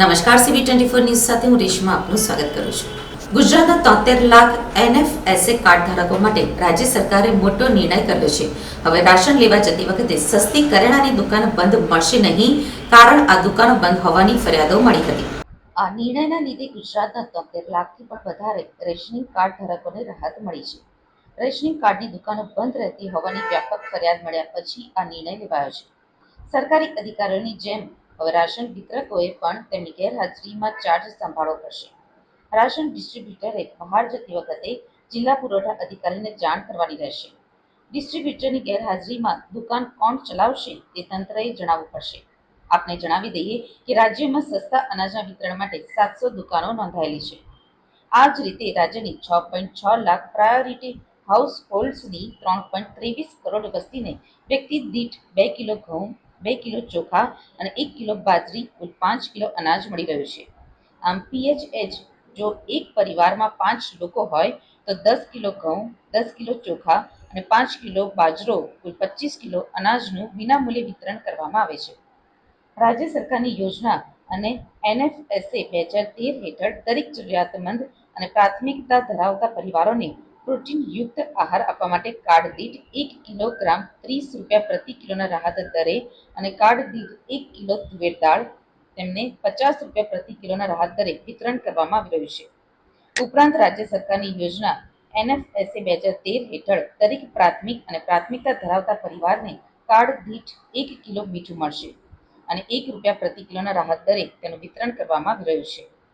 નમસ્કાર CB twenty four news સાથે હું રેશમા આપનું સ્વાગત કરું છું. ગુજરાતના તોતેર લાખ એનએફએસએ કાર્ડ ધારકો માટે રાજ્ય સરકારે મોટો નિર્ણય કર્યો છે. હવે રાશન લેવા જતી વખતે સસ્તી કરિયાણાની દુકાન બંધ મળશે નહીં, કારણ આ દુકાનો બંધ હોવાની ફરિયાદો મળી હતી. આ નિર્ણયના લીધે ગુજરાતના તોતેર લાખથી પણ વધારે રેશનિંગ કાર્ડ ધારકોને રાહત મળી છે. રેશનિંગ કાર્ડની દુકાનો બંધ રહેતી હોવાની વ્યાપક ફરિયાદ મળ્યા પછી આ નિર્ણય લેવાયો છે. સરકારી અધિકારીઓની જેમ હવે રાશન વિતરકોએ પણ તેમની ગેરહાજરીમાં ચાર્જ સંભાળવો પડશે. રાશન ડિસ્ટ્રીબ્યુટરે બહાર જતી વખતે જિલ્લા પુરવઠા અધિકારીને જાણ કરવાની રહેશે. ડિસ્ટ્રીબ્યુટરની ગેરહાજરીમાં દુકાન કોણ ચલાવશે તે તંત્રએ જણાવવું પડશે. આપને જણાવી દઈએ કે રાજ્યમાં સસ્તા અનાજના વિતરણ માટે સાતસો દુકાનો નોંધાયેલી છે. આ જ રીતે રાજ્યની છ પોઈન્ટ છ લાખ પ્રાયોરિટી હાઉસ હોલ્ડ્સની ત્રણ પોઈન્ટ ત્રેવીસ કરોડ વસ્તીને વ્યક્તિ દીઠ બે કિલો ઘઉં બે કિલો ચોખા અને એક કિલો બાજરી કુલ પાંચ કિલો અનાજ મળી રહ્યું છે. આમ પીએચએચ જો એક પરિવારમાં પાંચ લોકો હોય, તો દસ કિલો ઘઉં, દસ કિલો ચોખા અને પાંચ કિલો બાજરો કુલ પચીસ કિલો અનાજનું વિનામૂલ્યે વિતરણ કરવામાં આવે છે. રાજ્ય સરકારની યોજના અને એનએફએસએ બે હજાર તેર હેઠળ દરેક જરૂરિયાતમંદ અને પ્રાથમિકતા ધરાવતા પરિવારોને પ્રોટીનયુક્ત આહાર આપવા માટે કાર્ડ દીઠ એક કિલોગ્રામ ત્રીસ રૂપિયા પ્રતિ કિલોના રાહત દરે અને કાર્ડ દીઠ એક કિલો તુવેર દાળ તેમને પચાસ રૂપિયા પ્રતિ કિલોના રાહત દરે વિતરણ કરવામાં આવી રહ્યું છે. ઉપરાંત રાજ્ય સરકારની યોજના એનએફએસએ બે હજાર તેર હેઠળ દરેક પ્રાથમિક અને પ્રાથમિકતા ધરાવતા પરિવારને કાર્ડ દીઠ એક કિલો મીઠું મળશે અને એક રૂપિયા પ્રતિ કિલોના રાહત દરે તેનું વિતરણ કરવામાં આવી રહ્યું છે.